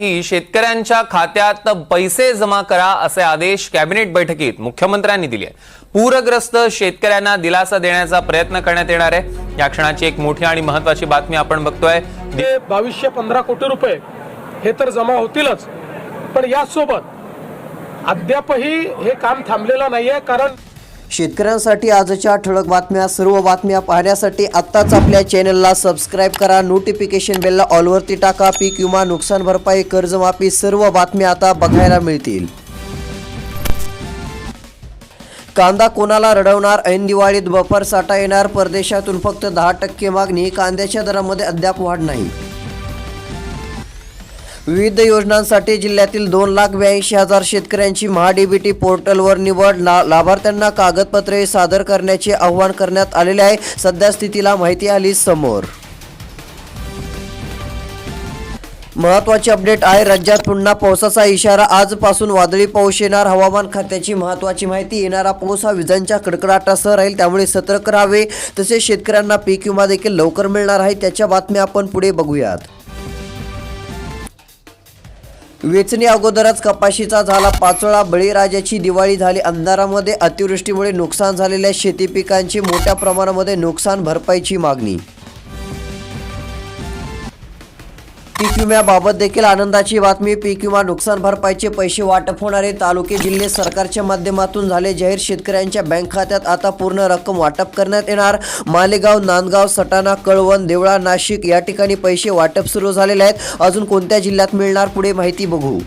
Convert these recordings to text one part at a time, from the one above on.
ही शेतकऱ्यांच्या खात्यात पैसे जमा करा असे आदेश कॅबिनेट बैठकीत मुख्यमंत्र्यांनी दिले पूरग्रस्त शेतकऱ्यांना दिलासा देण्याचा प्रयत्न करण्यात येणार आहे. या क्षणाची एक मोठी आणि महत्वाची बातमी आपण बघतोय. ते बावीसशे पंधरा कोटी रुपये हे तर जमा होतीलच. पण यासोबत अद्यापही हे काम थांबलेलं नाहीये कारण शेतकऱ्यांसाठी आजच्या ठळक बातम्या सर्व बातम्या पाहण्यासाठी आत्ताच आपल्या चॅनलला सबस्क्राईब करा. नोटिफिकेशन बेलला ऑलवरती टाका. पीक विमा नुकसान भरपाई कर्जमाफी सर्व बातम्या आता बघायला मिळतील. कांदा कोणाला रडवणार? ऐन दिवाळीत बफर साठा येणार? परदेशातून फक्त दहा टक्के मागणी? कांद्याच्या दरामध्ये अद्याप वाढ नाही. विविध योजनांसाठी जिल्ह्यातील दोन लाख ब्याऐंशी हजार शेतकऱ्यांची महाडीबीटी पोर्टलवर निवड. ला लाभार्थ्यांना कागदपत्रे सादर करण्याचे आवाहन करण्यात आलेले आहे. सध्या स्थितीला माहिती आली समोर. महत्वाची अपडेट आहे. राज्यात पुन्हा पावसाचा इशारा. आजपासून वादळी पाऊस येणार. हवामान खात्याची महत्वाची माहिती. येणारा पाऊस हा विजांच्या कडकडाटासह राहील. त्यामुळे सतर्क राहावे. तसेच शेतकऱ्यांना पीक विमा देखील लवकर मिळणार आहे. त्याच्या बातम्या आपण पुढे बघूयात. वेचणी अगोदरच कपाशीचा झाला पाचोळा. बळीराजाची दिवाळी झाली. अंधारामध्ये अतिवृष्टीमुळे नुकसान झालेल्या शेती पिकांची मोठ्या प्रमाणामध्ये नुकसान भरपाईची मागणी पीक विम्याबाबत देखील आनंदाची बातमी. पीक विमा नुकसान भरपाईचे पैसे वाटप होणारे तालुके जिल्हे सरकारच्या माध्यमातून झाले. जाहीर शेतकऱ्यांच्या बँक खात्यात आता पूर्ण रक्कम वाटप करण्यात येणार. मालेगाव नांदगाव सटाणा कळवण देवळा नाशिक या ठिकाणी पैसे वाटप सुरू झालेले आहेत. अजून कोणत्या जिल्ह्यात मिळणार पुढे माहिती बघू.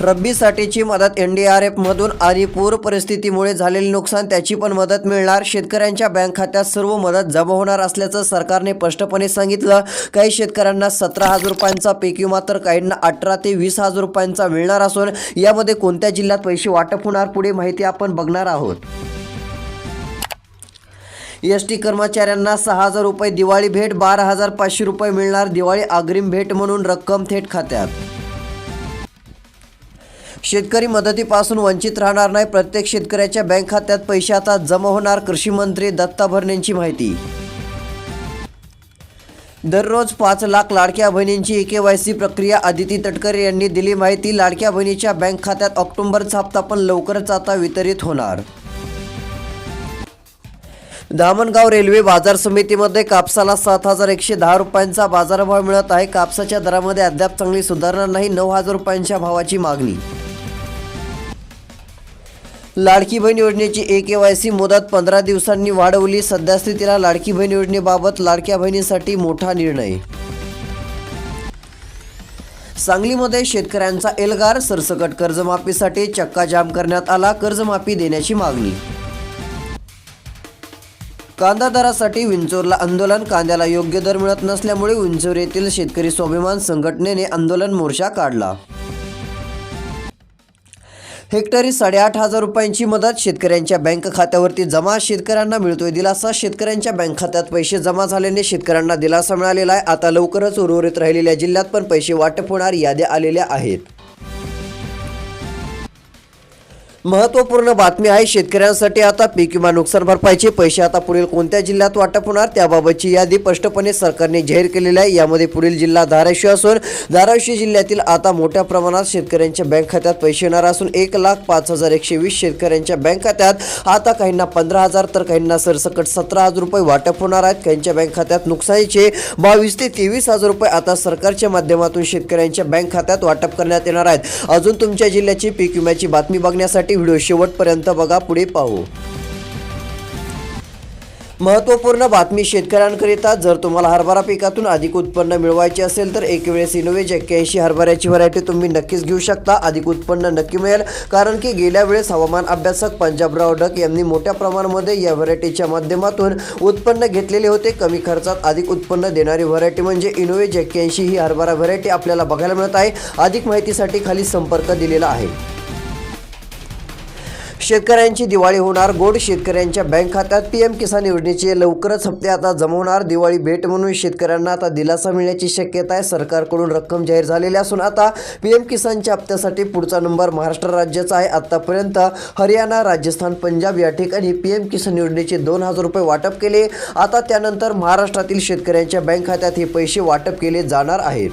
रब्बीसाठीची मदत एन डी आर एफमधून आणि पूर परिस्थितीमुळे झालेले नुकसान त्याची पण मदत मिळणार. शेतकऱ्यांच्या बँक खात्यात सर्व मदत जमा होणार असल्याचं सरकारने स्पष्टपणे सांगितलं. काही शेतकऱ्यांना सतरा हजार रुपयांचा पीक विमा तर काहींना अठरा ते वीस हजार रुपयांचा मिळणार असून यामध्ये कोणत्या जिल्ह्यात पैसे वाटप होणार पुढे माहिती आपण बघणार आहोत. एस टी कर्मचाऱ्यांना सहा हजार रुपये दिवाळी भेट बारा हजार पाचशे रुपये मिळणार दिवाळी अग्रिम भेट म्हणून रक्कम थेट खात्यात. शेतकरी मदतीपासून वंचित राहणार नाही. प्रत्येक शेतकऱ्याच्या बँक खात्यात पैसे आता जमा होणार कृषी मंत्री दत्ता भरणेंची माहिती. दररोज पाच लाख लाडक्या बहिणींची के वाय सी प्रक्रिया आदिती तटकरे यांनी दिली माहिती. लाडक्या बहिणीच्या बँक खात्यात ऑक्टोबरचा हप्ता पण लवकरच आता वितरित होणार. दामणगाव रेल्वे बाजार समितीमध्ये कापसाला सात हजार एकशे दहा रुपयांचा बाजारभाव मिळत आहे. कापसाच्या दरामध्ये अद्याप चांगली सुधारणा नाही. नऊ हजार रुपयांच्या भावाची मागणी लाडकी बहीण योजनेची ए के वाय सी मुदत पंधरा दिवसांनी वाढवली. सध्या स्थितीला लाडकी बहीण योजनेबाबत लाडक्या बहिणीसाठी मोठा निर्णय. सांगलीमध्ये शेतकऱ्यांचा एल्गार सरसकट कर्जमाफीसाठी चक्काजाम करण्यात आला कर्जमाफी देण्याची मागणी. कांदा दरासाठी विंचोरला आंदोलन कांद्याला योग्य दर मिळत नसल्यामुळे विंचोर येथील शेतकरी स्वाभिमान संघटनेने आंदोलन मोर्चा काढला. हेक्टरी साडेआठ हजार रुपयांची मदत शेतकऱ्यांच्या बँक खात्यावरती जमा शेतकऱ्यांना मिळतोय दिलासा. शेतकऱ्यांच्या बँक खात्यात पैसे जमा झाल्याने शेतकऱ्यांना दिलासा मिळालेला आहे. आता लवकरच उर्वरित राहिलेल्या जिल्ह्यात पण पैसे वाटप होणार याद्या आलेल्या आहेत. महत्त्वपूर्ण बातमी आहे शेतकऱ्यांसाठी आता पीक विमा नुकसान भरपाईचे पैसे आता पुढील कोणत्या जिल्ह्यात वाटप होणार त्याबाबतची यादी स्पष्टपणे सरकारने जाहीर केलेली आहे. यामध्ये पुढील जिल्हा धाराशिव असून धाराशिव जिल्ह्यातील आता मोठ्या प्रमाणात शेतकऱ्यांच्या बँक खात्यात पैसे येणार असून एक लाख पाच हजार एकशे वीस शेतकऱ्यांच्या बँक खात्यात आता काहींना पंधरा हजार तर काहींना सरसकट सतरा हजार रुपये वाटप होणार आहेत. काहींच्या बँक खात्यात नुकसानीचे बावीस ते तेवीस हजार रुपये आता सरकारच्या माध्यमातून शेतकऱ्यांच्या बँक खात्यात वाटप करण्यात येणार आहेत. अजून तुमच्या जिल्ह्याची पीक विम्याची बातमी बघण्यासाठी व्हिडिओ शेवटपर्यंत बघा पुढे पाहू. महत्त्वपूर्ण बातमी शेतकऱ्यांकरिता जर तुम्हाला हरभरा पिकातून अधिक उत्पन्न मिळवायचे असेल तर एक वेळेस इनोवेज एक्क्याऐंशी हरभऱ्याची व्हरायटी तुम्ही नक्कीच घेऊ शकता. अधिक उत्पन्न नक्की मिळेल कारण की गेल्या वेळेस हवामान अभ्यासक पंजाबराव डक यांनी मोठ्या प्रमाणामध्ये या व्हरायटीच्या माध्यमातून उत्पन्न घेतलेले होते. कमी खर्चात अधिक उत्पन्न देणारी व्हरायटी म्हणजे इनोवेज एक्क्याऐंशी ही हरभरा व्हरायटी आपल्याला बघायला मिळत आहे. अधिक माहितीसाठी खाली संपर्क दिलेला आहे. शेतकऱ्यांची दिवाळी होणार गोड शेतकऱ्यांच्या बँक खात्यात पीएम किसान योजनेचे लवकरच हप्ते आता जमवणार दिवाळी भेट म्हणून शेतकऱ्यांना आता दिलासा मिळण्याची शक्यता आहे. सरकारकडून रक्कम जाहीर झालेली असून आता पीएम किसानच्या हप्त्यासाठी पुढचा नंबर महाराष्ट्र राज्याचा आहे. आतापर्यंत हरियाणा राजस्थान पंजाब या ठिकाणी पीएम किसान योजनेचे दोन हजार रुपये वाटप केले. आता त्यानंतर महाराष्ट्रातील शेतकऱ्यांच्या बँक खात्यात हे पैसे वाटप केले जाणार आहेत.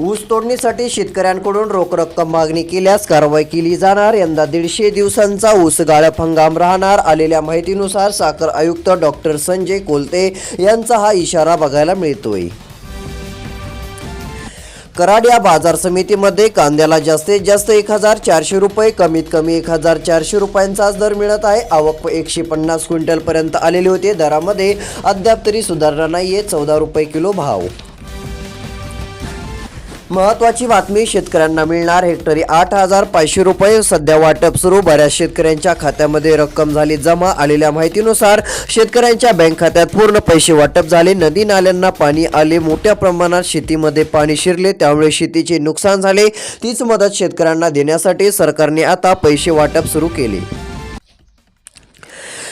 ऊस तोडणीसाठी शेतकऱ्यांकडून रोख रक्कम मागणी केल्यास कारवाई केली जाणार. यंदा दीडशे दिवसांचा ऊस गाळप हंगाम राहणार. आलेल्या माहितीनुसार साखर आयुक्त डॉक्टर संजय कोलते यांचा हा इशारा बघायला मिळतोय. कराड या बाजार समितीमध्ये कांद्याला जास्तीत जास्त एक हजार चारशे रुपये कमीत कमी एक हजार चारशे रुपयांचाच दर मिळत आहे. आवक एकशे पन्नास क्विंटलपर्यंत आलेले होते. दरामध्ये अद्याप तरी सुधारणा नाहीये. चौदा रुपये किलो भाव महत्वाची बातमी शेतकऱ्यांना मिळणार. हेक्टरी आठ हजार पाचशे रुपये. सध्या वाटप सुरू. बऱ्याच शेतकऱ्यांच्या खात्यामध्ये रक्कम झाली जमा. आलेल्या माहितीनुसार शेतकऱ्यांच्या बँक खात्यात पूर्ण पैसे वाटप झाले. नदी नाल्यांना पाणी आले. मोठ्या प्रमाणात शेतीमध्ये पाणी शिरले. त्यामुळे शेतीचे नुकसान झाले. तीच मदत शेतकऱ्यांना देण्यासाठी सरकारने आता पैसे वाटप सुरू केले.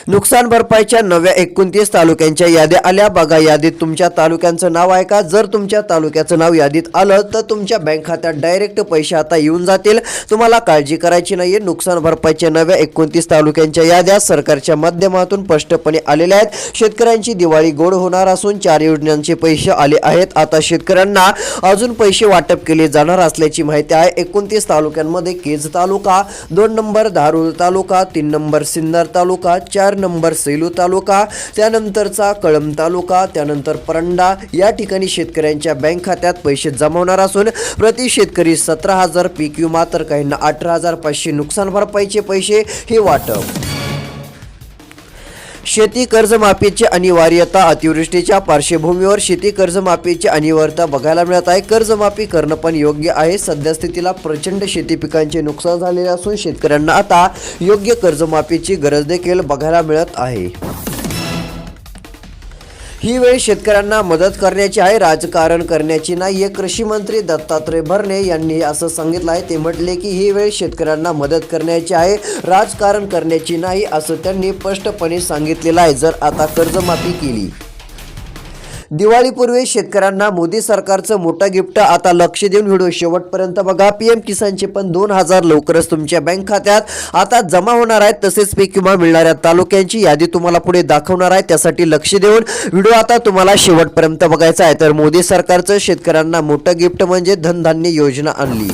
नुकसान भरपाईच्या नव्या एकोणतीस तालुक्यांच्या याद्या आल्या. बघा यादीत तुमच्या तालुक्यांचं नाव आहे का? जर तुमच्या तालुक्याचं नाव यादीत आलं तर तुमच्या बँक खात्यात डायरेक्ट पैसे आता येऊन जातील. तुम्हाला काळजी करायची नाही नुकसान भरपाईच्या नव्या एकोणतीस तालुक्यांच्या याद्या सरकारच्या माध्यमातून स्पष्टपणे आलेल्या आहेत. शेतकऱ्यांची दिवाळी गोड होणार असून चार योजनांचे पैसे आले आहेत. आता शेतकऱ्यांना अजून पैसे वाटप केले जाणार असल्याची माहिती आहे. एकोणतीस तालुक्यांमध्ये केज तालुका दोन नंबर धारूर तालुका तीन नंबर सिन्नर तालुका चार नंबर सेलू तालुका त्यानंतरचा कळंब तालुका त्यानंतर परंडा. या ठिकाणी शेतकऱ्यांच्या बँक खात्यात पैसे जमवणार असून प्रति शेतकरी सतरा हजार पीक विमा तर काहींना अठरा हजार पाचशे नुकसान भरपाईचे पैसे हे वाटप. शेती कर्जमाफीची अनिवार्यता अतिवृष्टीच्या पार्श्वभूमीवर शेती कर्जमाफीची अनिवार्यता बघायला मिळत आहे. कर्जमाफी करणं पण योग्य आहे. सद्यस्थितीला प्रचंड शेती पिकांचे नुकसान झालेले असून शेतकऱ्यांना आता योग्य कर्जमाफीची गरज देखील बघायला मिळत आहे. ही वेळ शेतकऱ्यांना मदत करण्याची आहे राजकारण करण्याची नाहीये कृषी मंत्री दत्तात्रय भरणे यांनी असं सांगितलं आहे ते म्हटले की ही वेळ शेतकऱ्यांना मदत करण्याची आहे राजकारण करण्याची नाही असं त्यांनी स्पष्टपणे सांगितलेलं आहे. जर आता कर्जमाफी केली दिवाळीपूर्वी शेतकऱ्यांना मोदी सरकारचं मोठं गिफ्ट. आता लक्ष देऊन व्हिडिओ शेवटपर्यंत बघा. पीएम किसानचे पण दोन हजार लवकरच तुमच्या बँक खात्यात. आता जमा होणार आहेत तसेच पीक विमा मिळणाऱ्या तालुक्यांची यादी तुम्हाला पुढे दाखवणार आहे. त्यासाठी लक्ष देऊन व्हिडिओ आता तुम्हाला शेवटपर्यंत बघायचा आहे. तर मोदी सरकारचं शेतकऱ्यांना मोठं गिफ्ट म्हणजे धनधान्य योजना आणली.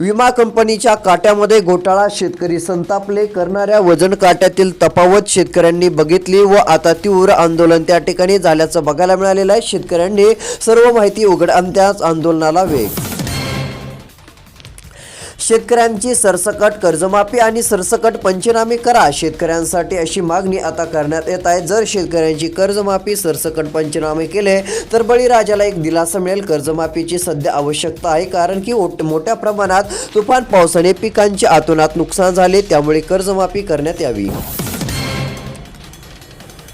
विमा कंपनीच्या काट्यामध्ये घोटाळा. शेतकरी संतापले. करणाऱ्या वजन काट्यातील तफावत शेतकऱ्यांनी बघितली व आता तीव्र आंदोलन त्या ठिकाणी झाल्याचं बघायला मिळालेलं आहे. शेतकऱ्यांनी सर्व माहिती उघड आणत्याच आंदोलनाला वेग शेतकऱ्यांची सरसकट कर्जमाफी आणि सरसकट पंचनामे करा. शेतकऱ्यांसाठी अशी मागणी आता करण्यात येत आहे. जर शेतकऱ्यांची कर्जमाफी सरसकट पंचनामे केले तर बळीराजाला एक दिलासा मिळेल. कर्जमाफीची सध्या आवश्यकता आहे कारण की मोठ्या प्रमाणात तुफान पावसाने पिकांचे आतोनात नुकसान झाले त्यामुळे कर्जमाफी करण्यात यावी.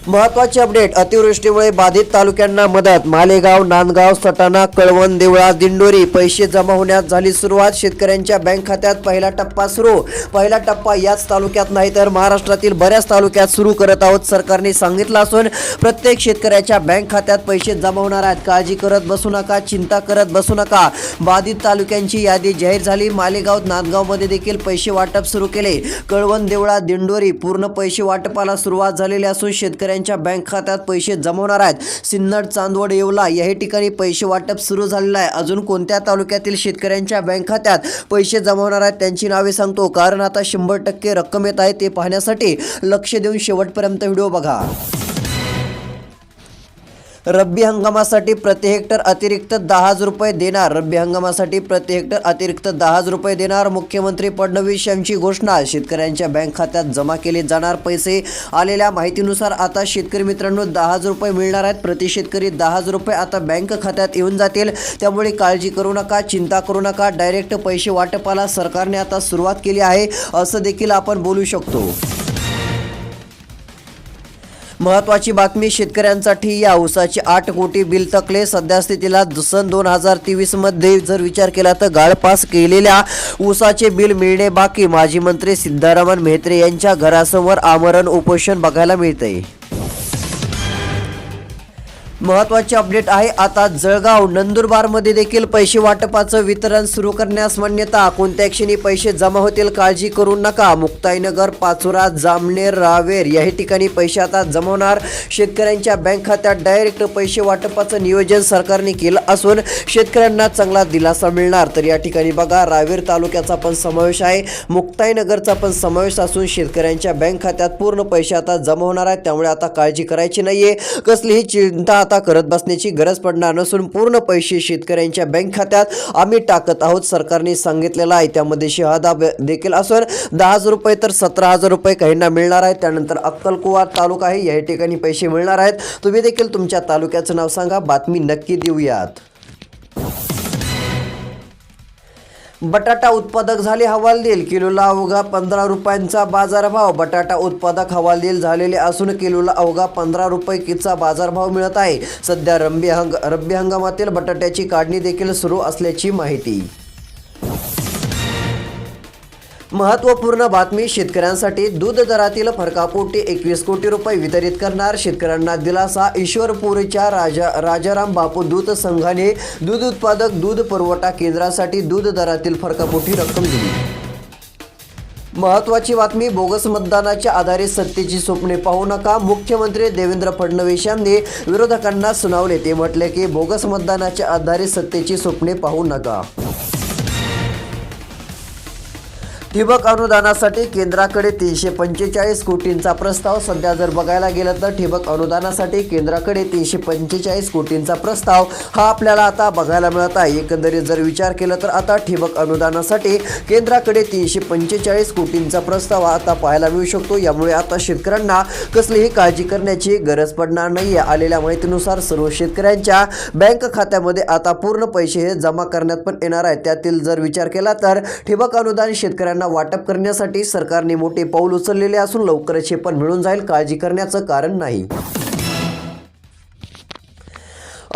महत्वाची अपडेट. अतिवृष्टीमुळे बाधित तालुक्यांना मदत. मालेगाव नांदगाव सटाणा कळवण देवळा दिंडोरी पैसे जमा होण्यास झाली सुरुवात. शेतकऱ्यांच्या बँक खात्यात पहिला टप्पा सुरू. पहिला टप्पा याच तालुक्यात नाही तर महाराष्ट्रातील बऱ्याच तालुक्यात सुरू करत आहोत सरकारने सांगितलं असून प्रत्येक शेतकऱ्याच्या बँक खात्यात पैसे जमा होणार आहेत. काळजी करत बसू नका चिंता करत बसू नका. बाधित तालुक्यांची यादी जाहीर झाली. मालेगाव नांदगावमध्ये देखील पैसे वाटप सुरू केले. कळवण देवळा दिंडोरी पूर्ण पैसे वाटपाला सुरुवात झालेली असून शेतकऱ्यांच्या बँक खात्यात पैसे जमवणार आहेत. सिन्नर चांदवड येवला याही ठिकाणी पैसे वाटप सुरू झालेलं आहे. अजून कोणत्या तालुक्यातील शेतकऱ्यांच्या बँक खात्यात पैसे जमवणार आहेत त्यांची नावे सांगतो. कारण आता शंभर टक्के रक्कम येत आहे ते पाहण्यासाठी लक्ष देऊन शेवटपर्यंत व्हिडिओ बघा. रब्बी हंगामासाठी प्रति हेक्टर अतिरिक्त दहा हजार रुपये देणार. रब्बी हंगामासाठी प्रति हेक्टर अतिरिक्त दहा हजार रुपये देणार. मुख्यमंत्री फडणवीस यांची घोषणा. शेतकऱ्यांच्या बँक खात्यात जमा केले जाणार पैसे. आलेल्या माहितीनुसार आता शेतकरी मित्रांनो दहा हजार रुपये मिळणार आहेत. प्रति शेतकरी दहा हजार रुपये आता बँक खात्यात येऊन जातील. त्यामुळे काळजी करू नका चिंता करू नका. डायरेक्ट पैसे वाटपाला सरकारने आता सुरुवात केली आहे. असं देखील आपण बोलू शकतो. महत्वाची बातमी शेतकऱ्यांसाठी या ऊसाचे आठ कोटी बिल तकले. सध्यास्थितीला सन दोन हजार तेवीसमध्ये जर विचार केला तर गाळपास केलेल्या ऊसाचे बिल मिळणे बाकी. माजी मंत्री सिद्धारामन मेहत्रे यांच्या घरासमोर आमरण उपोषण बघायला मिळतंय. महत्त्वाची अपडेट आहे. आता जळगाव नंदुरबारमध्ये देखील पैसे वाटपाचं वितरण सुरू करण्यास मान्यता. कोणत्या क्षणी पैसे जमा होतील काळजी करू नका. मुक्ताईनगर पाचोरा जामनेर रावेर याही ठिकाणी पैसे आता जमवणार शेतकऱ्यांच्या बँक खात्यात डायरेक्ट पैसे वाटपाचं नियोजन सरकारने केलं असून शेतकऱ्यांना चांगला दिलासा मिळणार. तर या ठिकाणी बघा रावेर तालुक्याचा पण समावेश आहे. मुक्ताईनगरचा पण समावेश असून शेतकऱ्यांच्या बँक खात्यात पूर्ण पैसे आता जमा होणार आहेत. त्यामुळे आता काळजी करायची नाहीये. कसलीही चिंता आता करत बसण्याची गरज पडणार नसून पूर्ण पैसे शेतकऱ्यांच्या बँक खात्यात आम्ही टाकत आहोत. सरकारने सांगितलेलं आहे. त्यामध्ये शहादा देखील असून दहा हजार रुपये तर सतरा हजार रुपये काहींना मिळणार आहेत. त्यानंतर अक्कलकुवा तालुका आहे. या ठिकाणी पैसे मिळणार आहेत. तुम्ही देखील तुमच्या तालुक्याचं नाव सांगा. बातमी नक्की देऊयात. बटाटा उत्पादक झाले हवालदिल किलोला अवघा पंधरा रुपयांचा बाजारभाव. बटाटा उत्पादक हवालदिल झालेले असून किलोला अवघा पंधरा रुपये किचा बाजारभाव मिळत आहे? सध्या रब्बी हंग रब्बी हंगामातील बटाट्याची काढणी देखील सुरू असल्याची माहिती. महत्त्वपूर्ण बातमी शेतकऱ्यांसाठी दूध दरातील फरकापोटी एकवीस कोटी रुपये वितरित करणार. शेतकऱ्यांना दिलासा ईश्वरपूरच्या राजा राजाराम बापू दूध संघाने दूध उत्पादक दूध पुरवठा केंद्रासाठी दूध दरातील फरकापोटी रक्कम दिली. महत्वाची बातमी बोगस मतदानाच्या आधारे सत्तेची स्वप्ने पाहू नका. मुख्यमंत्री देवेंद्र फडणवीस यांनी विरोधकांना सुनावले ते म्हटले की बोगस मतदानाच्या आधारे सत्तेची स्वप्ने पाहू नका. ठिबक अनुदानासाठी केंद्राकडे तीनशे पंचेचाळीस कोटींचा प्रस्ताव. सध्या जर बघायला गेलं तर ठिबक अनुदानासाठी केंद्राकडे तीनशे पंचेचाळीस कोटींचा प्रस्ताव हा आपल्याला आता बघायला मिळत आहे. एकंदरीत जर विचार केला तर आता ठिबक अनुदानासाठी केंद्राकडे तीनशे पंचेचाळीस कोटींचा प्रस्ताव आता पाहायला मिळू शकतो. यामुळे आता शेतकऱ्यांना कसलीही काळजी करण्याची गरज पडणार नाही आहे आलेल्या माहितीनुसार सर्व शेतकऱ्यांच्या बँक खात्यामध्ये आता पूर्ण पैसे हे जमा करण्यात पण येणार आहेत. त्यातील जर विचार केला तर ठिबक अनुदान शेतकऱ्यांना वाटप करण्यासाठी सरकारने मोठे पाऊल उचललेले असून लवकरच हे पण मिळून जाईल काळजी करण्याचं कारण नाही.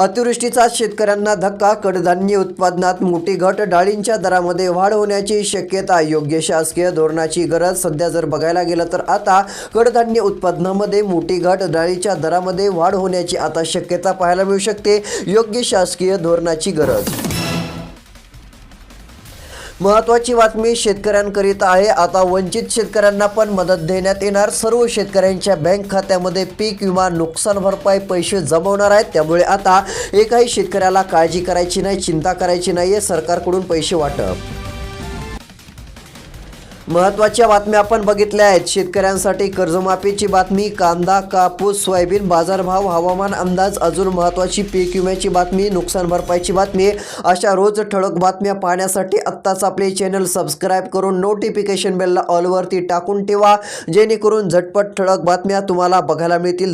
अतिवृष्टीचा शेतकऱ्यांना धक्का कडधान्य उत्पादनात मोठी घट डाळींच्या दरामध्ये वाढ होण्याची शक्यता योग्य शासकीय धोरणाची गरज सध्या जर बघायला गेलं तर आता कडधान्य उत्पादनामध्ये मोठी घट डाळीच्या दरामध्ये वाढ होण्याची आता शक्यता पाहायला मिळू शकते योग्य शासकीय धोरणाची गरज. महत्वाची बातमी शेतकऱ्यांकरिता आहे. आता वंचित शेतकऱ्यांना पण मदत देण्यात येणार. सर्व शेतकऱ्यांच्या बँक खात्यामध्ये पीक विमा नुकसान भरपाई पैसे जमवणार आहेत. त्यामुळे आता एकाही शेतकऱ्याला काळजी करायची नाही चिंता करायची नाहीये. सरकारकडून पैसे वाटप महत्त्वाच्या बातम्या आपण बघितल्या आहेत शेतकऱ्यांसाठी कर्जमाफीची बातमी कांदा कापूस सोयाबीन बाजारभाव हवामान अंदाज अजून महत्वाची पीक विम्याची बातमी नुकसान भरपाईची बातमी. अशा रोज ठळक बातम्या पाहण्यासाठी आत्ताच आपले चॅनल सबस्क्राईब करून नोटिफिकेशन बेलला ऑलवरती टाकून ठेवा. जेणेकरून झटपट ठळक बातम्या तुम्हाला बघायला मिळतील.